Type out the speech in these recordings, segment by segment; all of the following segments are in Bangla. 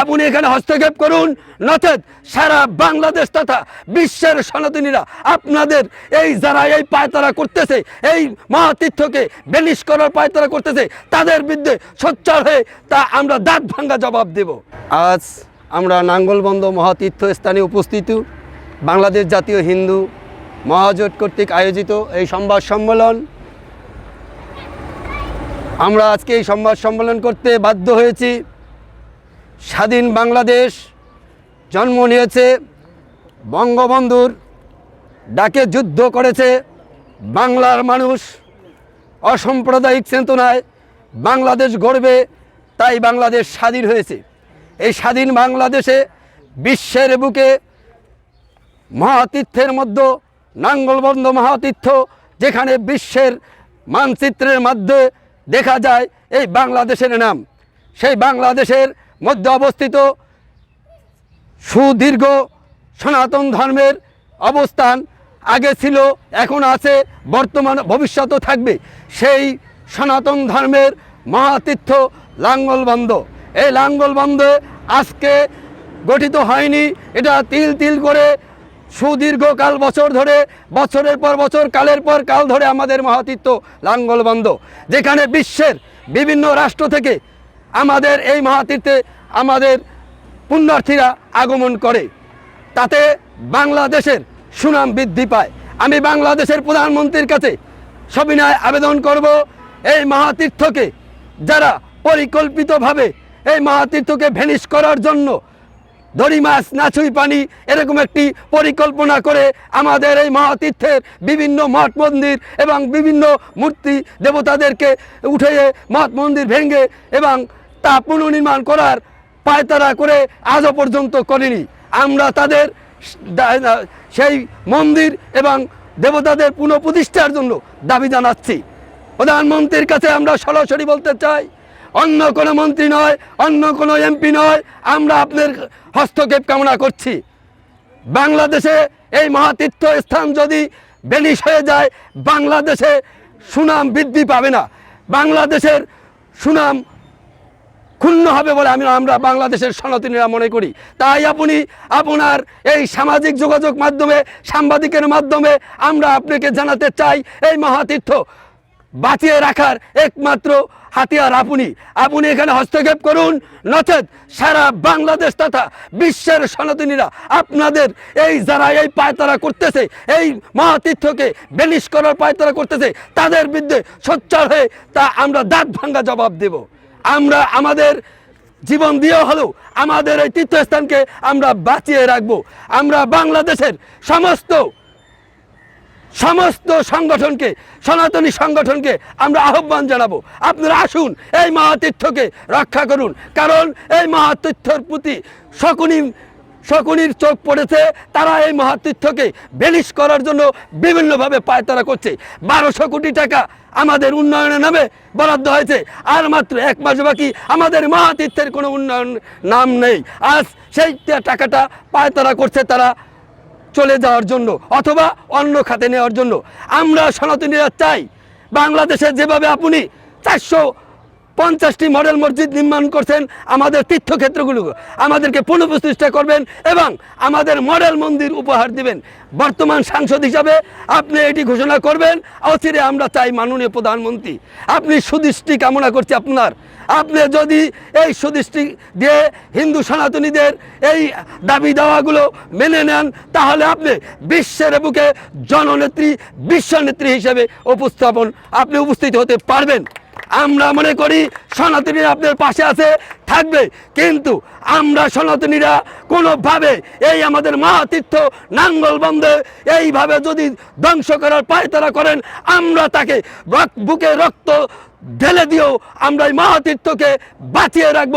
আপনি এখানে হস্তক্ষেপ করুন। নচেত সারা বাংলাদেশ তথা বিশ্বের সনাতনীরা আপনাদের এই যারা এই পায়তারা করতেছে, এই মহাতীর্থকে বেলিশ করার পায়তারা করতেছে, তাদের বিরুদ্ধে সোচ্চার হয়ে তা আমরা দাঁত ভাঙ্গা জবাব দেব। আজ আমরা নাঙ্গলবন্দ মহাতীর্থ স্থানে উপস্থিত। বাংলাদেশ জাতীয় হিন্দু মহাজোট কর্তৃক আয়োজিত এই সংবাদ সম্মেলন। আমরা আজকে এই সংবাদ সম্মেলন করতে বাধ্য হয়েছি। স্বাধীন বাংলাদেশ জন্ম নিয়েছে বঙ্গবন্ধুর, ডাকে যুদ্ধ করেছে বাংলার মানুষ। অসাম্প্রদায়িক চেতনায় বাংলাদেশ গড়বে, তাই বাংলাদেশ স্বাধীন হয়েছে। এই স্বাধীন বাংলাদেশে বিশ্বের বুকে মহাতীর্থের মধ্যে নাঙ্গলবন্ধ মহাতীর্থ, যেখানে বিশ্বের মানচিত্রের মধ্যে দেখা যায় এই বাংলাদেশের নাম। সেই বাংলাদেশের মধ্যে অবস্থিত সুদীর্ঘ সনাতন ধর্মের অবস্থান আগে ছিল, এখন আছে, বর্তমান ভবিষ্যতও থাকবে। সেই সনাতন ধর্মের মহাতীর্থ লাঙ্গলবন্ধ এই লাঙ্গলবন্ধ আজকে গঠিত হয়নি। এটা তিল তিল করে সুদীর্ঘকাল বছর ধরে, বছরের পর বছর, কালের পর কাল ধরে আমাদের মহাতীর্থ লাঙ্গলবন্ধ যেখানে বিশ্বের বিভিন্ন রাষ্ট্র থেকে আমাদের এই মহাতীর্থে আমাদের পুণ্যার্থীরা আগমন করে। তাতে বাংলাদেশের সুনাম বৃদ্ধি পায়। আমি বাংলাদেশের প্রধানমন্ত্রীর কাছে সবিনয় আবেদন করব, এই মহাতীর্থকে যারা পরিকল্পিতভাবে এই মহাতীর্থকে ভেনিশ করার জন্য দড়ি মাছ নাচুই পানি এরকম একটি পরিকল্পনা করে আমাদের এই মহাতীর্থের বিভিন্ন মঠ মন্দির এবং বিভিন্ন মূর্তি দেবতাদেরকে উঠে মঠ মন্দির ভেঙে এবং তা পুনর্নির্মাণ করার পায়তারা করে আজও পর্যন্ত করেনি। আমরা তাদের সেই মন্দির এবং দেবতাদের পুনঃপ্রতিষ্ঠার জন্য দাবি জানাচ্ছি। প্রধানমন্ত্রীর কাছে আমরা সরাসরি বলতে চাই, অন্য কোনো মন্ত্রী নয়, অন্য কোনো এমপি নয়, আমরা আপনার হস্তক্ষেপ কামনা করছি। বাংলাদেশে এই মহাতীর্থ স্থান যদি বেনিশ হয়ে যায়, বাংলাদেশে সুনাম বৃদ্ধি পাবে না। বাংলাদেশের সুনাম ক্ষুণ্ণ হবে বলে আমি আমরা বাংলাদেশের সনাতনীরা মনে করি। তাই আপনি আপনার এই সামাজিক যোগাযোগ মাধ্যমে, সাংবাদিকের মাধ্যমে আমরা আপনাকে জানাতে চাই, এই মহাতীর্থ বাঁচিয়ে রাখার একমাত্র হাতিয়ার আপনি। আপনি এখানে হস্তক্ষেপ করুন, নচেত সারা বাংলাদেশ তথা বিশ্বের সনাতনীরা আপনাদের এই যারা এই পায়তারা করতেছে, এই মহাতীর্থকে বেনিশ করার পায়তারা করতেছে, তাদের বিরুদ্ধে সোচ্চার হয়ে তা আমরা দাঁত ভাঙ্গা জবাব দেব। আমরা আমাদের জীবন দিয়ে হলেও আমাদের এই তীর্থস্থানকে আমরা বাঁচিয়ে রাখব। আমরা বাংলাদেশের সমস্ত সমস্ত সংগঠনকে, সনাতনী সংগঠনকে আমরা আহ্বান জানাব। আপনারা আসুন এই মহাতীর্থকে রক্ষা করুন। কারণ এই মহাতীর্থর প্রতি শকুনি শকুনির চোখ পড়েছে, তারা এই মহাতীর্থকে বেলিশ করার জন্য বিভিন্নভাবে পায়তারা করছে। বারোশো কোটি টাকা আমাদের উন্নয়নের নামে বরাদ্দ হয়েছে। আর মাত্র এক মাস বাকি, আমাদের মহাতীর্থের কোনো উন্নয়ন নাম নেই। আজ সেই টাকাটা পায়তারা করছে তারা চলে যাওয়ার জন্য, অথবা অন্য খাতে নেওয়ার জন্য। আমরা সনাতনীরা চাই, বাংলাদেশে যেভাবে আপনি চারশো পঞ্চাশটি মডেল মসজিদ নির্মাণ করছেন আমাদের তীর্থক্ষেত্রগুলো। আমাদেরকে পুনঃপ্রতিষ্ঠা করবেন এবং আমাদের মডেল মন্দির উপহার দিবেন। বর্তমান সাংসদ হিসাবে আপনি এটি ঘোষণা করবেন, অচিরে আমরা চাই মাননীয় প্রধানমন্ত্রী। আপনি সুদৃষ্টি কামনা করছি আপনার। আপনি যদি এই সুদৃষ্টি দিয়ে হিন্দু সনাতনীদের এই দাবি দাওয়াগুলো মেনে নেন, তাহলে আপনি বিশ্বের বুকে জননেত্রী, বিশ্বনেত্রী হিসেবে উপস্থাপন, আপনি উপস্থিত হতে পারবেন। আমরা মনে করি সনাতনীরা আপনার পাশে আছে, থাকবে। কিন্তু আমরা সনাতনীরা কোনোভাবে এই আমাদের মহাতীর্থ নাঙ্গল বন্ধে এইভাবে যদি ধ্বংস করার পায়তারা করেন, আমরা তাকে বুকে রক্ত ঢেলে দিয়েও আমরা এই মহাতীর্থকে বাঁচিয়ে রাখব।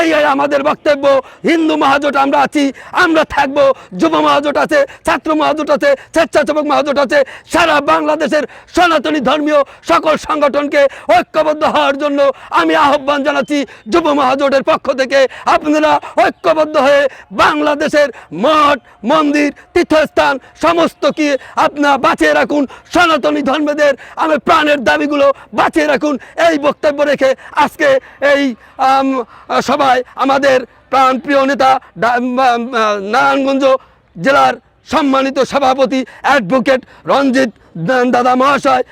এই আমাদের বক্তব্য। হিন্দু মহাজোট আমরা আছি, আমরা থাকব। যুব মহাজোট আছে, ছাত্র মহাজোট আছে, স্বেচ্ছাসেবক মহাজোট আছে। সারা বাংলাদেশের সনাতনী ধর্মীয় সকল সংগঠনকে ঐক্যবদ্ধ হওয়ার জন্য আমি আহ্বান জানাচ্ছি যুব মহাজোটের পক্ষ থেকে। আপনারা ঐক্যবদ্ধ হয়ে বাংলাদেশের মঠ, মন্দির, তীর্থস্থান, সমস্ত কি আপনারা বাঁচিয়ে রাখুন। সনাতনী ধর্মদের আমি প্রাণের দাবিগুলো বাঁচিয়ে রাখুন। এই বক্তব্য রেখে আজকে এই সবাই আমাদের প্রাণপ্রিয় নেতা নারায়ণগঞ্জ জেলার সম্মানিত সভাপতি অ্যাডভোকেট রঞ্জিত দাদা মহাশয়